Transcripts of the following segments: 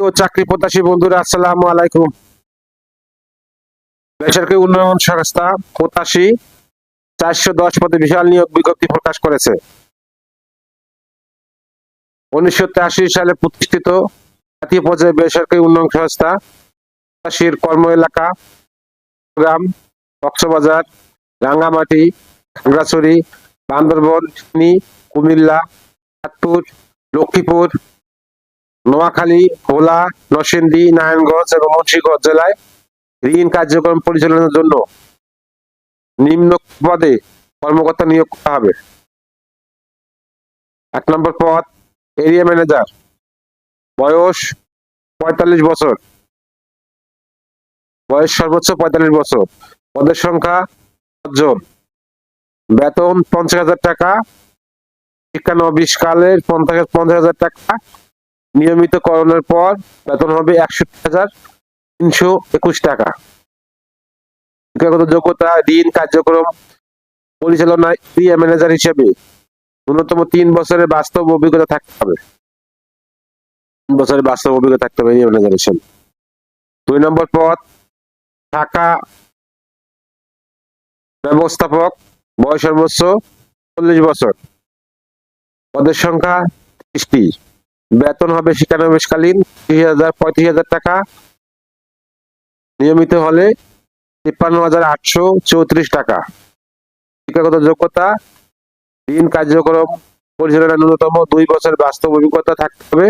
চাকরি প্রত্যাশী বন্ধুরা, আসসালামু আলাইকুম। বেসরকারি উন্নয়ন সংস্থা পঁচাশি চারশো দশ পদে বিশাল নিয়োগ বিজ্ঞপ্তি প্রকাশ করেছে। উনিশশো সালে প্রতিষ্ঠিত জাতীয় পর্যায়ে বেসরকারি উন্নয়ন সংস্থা পঁচাশির কর্ম এলাকা, গ্রাম, কক্সবাজার, রাঙ্গামাটি, খাগড়াছড়ি, বান্দরবন কুমিল্লা, চাঁদপুর, লক্ষ্মীপুর নোয়াখালী, ভোলা, নরসিংদী, নারায়ণগঞ্জ এবং মুন্সিগঞ্জ জেলায় ঋণ কার্যক্রম পরিচালনার জন্য নিম্ন পদে কর্মকর্তা নিয়োগ করা হবে। এক নম্বর পদ, এরিয়া ম্যানেজার। বয়স পঁয়তাল্লিশ বছর। বয়স সর্বোচ্চ পঁয়তাল্লিশ বছর। পদের সংখ্যা জন বেতন পঞ্চাশ হাজার টাকা। শিক্ষানবিশ কালের পঞ্চাশ পঞ্চাশ হাজার টাকা। নিয়মিত করণের পর বেতন হবে একষট্টি হাজার তিনশো একুশ টাকা। শিক্ষাগত যোগ্যতা, ঋণ, কার্যক্রম পরিচালনা এরিয়া ম্যানেজার হিসেবে ন্যূনতম তিন বছরের বাস্তব অভিজ্ঞতা থাকতে হবে। তিন বছরের বাস্তব অভিজ্ঞতা থাকতে হবে এরিয়া ম্যানেজার হিসেবে। দুই নম্বর পদ ঢাকা ব্যবস্থাপক, বয়স সর্বোচ্চ চল্লিশ বছর। পদের সংখ্যা ত্রিশটি। বেতন হবে শিক্ষানবিশকালীন ত্রিশ হাজার, পঁয়ত্রিশ হাজার টাকা। নিয়মিত হলে তিপ্পান্ন হাজার আটশো চৌত্রিশ টাকা। শিক্ষাগত যোগ্যতা ঋণ কার্যক্রম পরিচালনা ন্যূনতম দুই বছর বাস্তব অভিজ্ঞতা থাকতে হবে।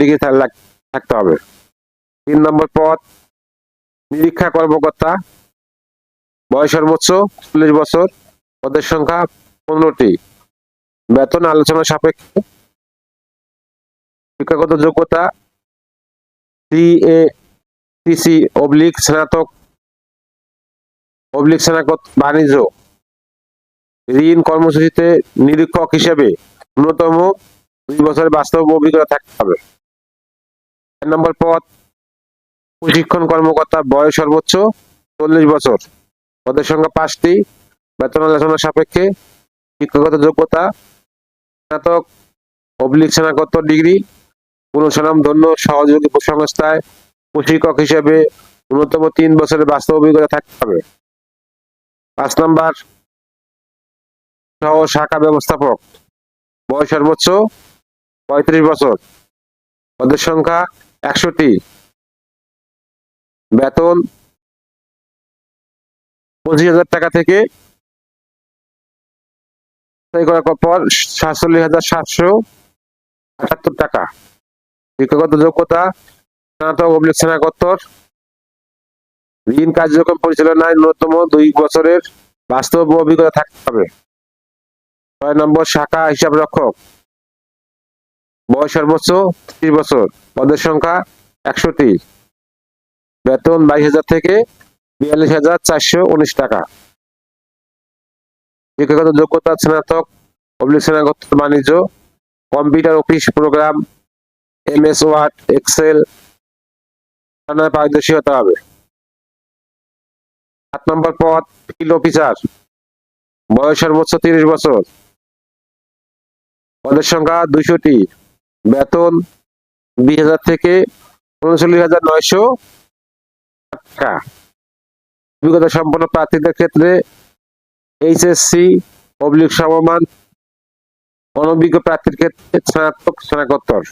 ডিগ্রি থাকতে হবে। তিন নম্বর পদ, নিরীক্ষা কর্মকর্তা। বয়স সর্বোচ্চ চল্লিশ বছর। পদের সংখ্যা পনেরোটি। বেতন আলোচনা সাপেক্ষে শিক্ষাগত যোগ্যতা সি টিসি অবলিক স্নাতক অবলিক স্নাতক বাণিজ্য। ঋণ কর্মসূচিতে নিরীক্ষক হিসেবে ন্যূনতম দুই বছরের বাস্তব অভিজ্ঞতা থাকতে হবে। চার নম্বর পদ, প্রশিক্ষণ কর্মকর্তা বয়স সর্বোচ্চ চল্লিশ বছর। পদের সংখ্যা পাঁচটি। বেতন আলোচনা সাপেক্ষে শিক্ষাগত যোগ্যতা স্নাতক অবলিক স্নাতকোত্তর ডিগ্রি কোন স্বনাম ধন্য, সহযোগী সংস্থায় প্রশিক্ষক হিসেবে ন্যূনতম তিন বছরের বাস্তব অভিজ্ঞতা থাকতে হবে। পাঁচ নাম্বার, সহ শাখা ব্যবস্থাপক, বয়স সর্বোচ্চ পঁয়ত্রিশ বছর, পদের সংখ্যা একশোটি বেতন পঁচিশ হাজার টাকা থেকে তৈরি করার পর সাতচল্লিশ হাজার সাতশো আটাত্তর টাকা। শিক্ষাগত যোগ্যতা, স্নাতক অবলিক স্নাতকোত্তর ঋণ কার্যক্রম পরিচালনায় ন্যূনতম দুই বছরের বাস্তব অভিজ্ঞতা থাকতে হবে। ছয় নম্বর শাখা হিসাব রক্ষক। বয়স সর্বোচ্চ ত্রিশ বছর, পদের সংখ্যা একশোটি বেতন বাইশ হাজার থেকে বিয়াল্লিশ হাজার চারশো উনিশ টাকা। শিক্ষাগত যোগ্যতা, স্নাতক অবলিক স্নাতকোত্তর বাণিজ্য computer office program M S word Excel পারদর্শী হতে হবে। সাত নম্বর পদ ফিল্ড অফিসার বয়স সর্বোচ্চ তিরিশ বছর। পদের সংখ্যা দুইশোটি। বেতন বিশ হাজার থেকে উনচল্লিশ হাজার নয়শো টাকা। অভিজ্ঞতা সম্পন্ন প্রার্থীদের ক্ষেত্রে এইচএসসি অবলিক সমমান, অনভিজ্ঞ প্রার্থীর ক্ষেত্রে স্নাতক, স্নাতকোত্তর।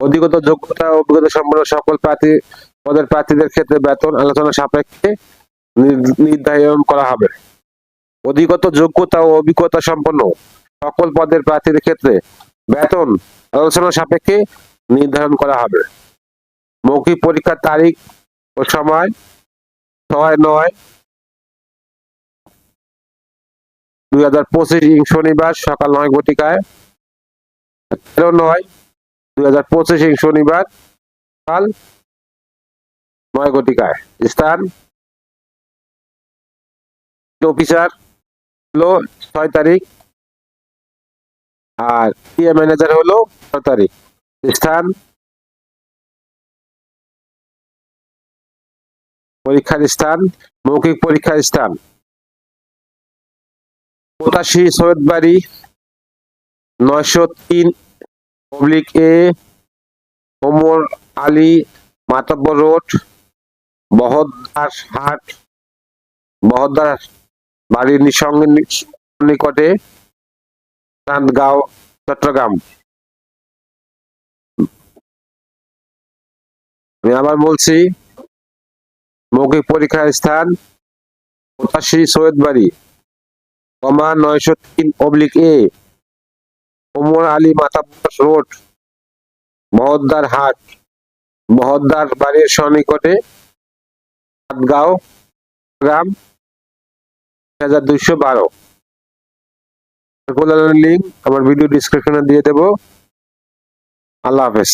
অধিগত যোগ্যতা, অভিজ্ঞতা সম্পন্ন সকল প্রার্থী, পদের প্রার্থীদের ক্ষেত্রে বেতন আলোচনা সাপেক্ষে নির- নির্ধারণ করা হবে। অধিগত যোগ্যতা ও অভিজ্ঞতা সম্পন্ন সকল পদের প্রার্থীদের ক্ষেত্রে বেতন আলোচনা সাপেক্ষে নির্ধারণ করা হবে। মৌখিক পরীক্ষার তারিখ ও সময় ছয় নয় দুই হাজার পঁচিশ ইং শনিবার সকাল নয় ঘটিকায় তেরো নয়, দুই হাজার পঁচিশ ইং শনিবার সকাল নয় ঘটিকায় স্থান অফিসার হলো ছয় তারিখ আর পিএ ম্যানেজার হলো ছয় তারিখ। স্থান, পরীক্ষার স্থান, মৌখিক পরীক্ষার স্থান। পঁচাশি সৈয়দ বাড়ি নয়শো তিন public A, Omar Ali Matabbar road, Bahaddar Hat, Bahaddar বাড়ির নিঃসঙ্গে নিকটে চাঁদগাঁও, চট্টগ্রাম। আমি আবার বলছি, মৌখিক পরীক্ষার স্থান পঁচাশি সৈয়দ বাড়ি কমা নয়শো তিন oblique A Omar Ali Matabbar road Mahaddar Hat, Mahaddar বাড়ির সনিকটে চাঁদগাঁও গ্রাম এক হাজার দুইশো বারো। লিঙ্ক আমার ভিডিও ডিসক্রিপশনে দিয়ে দেবো। আল্লাহ হাফেজ।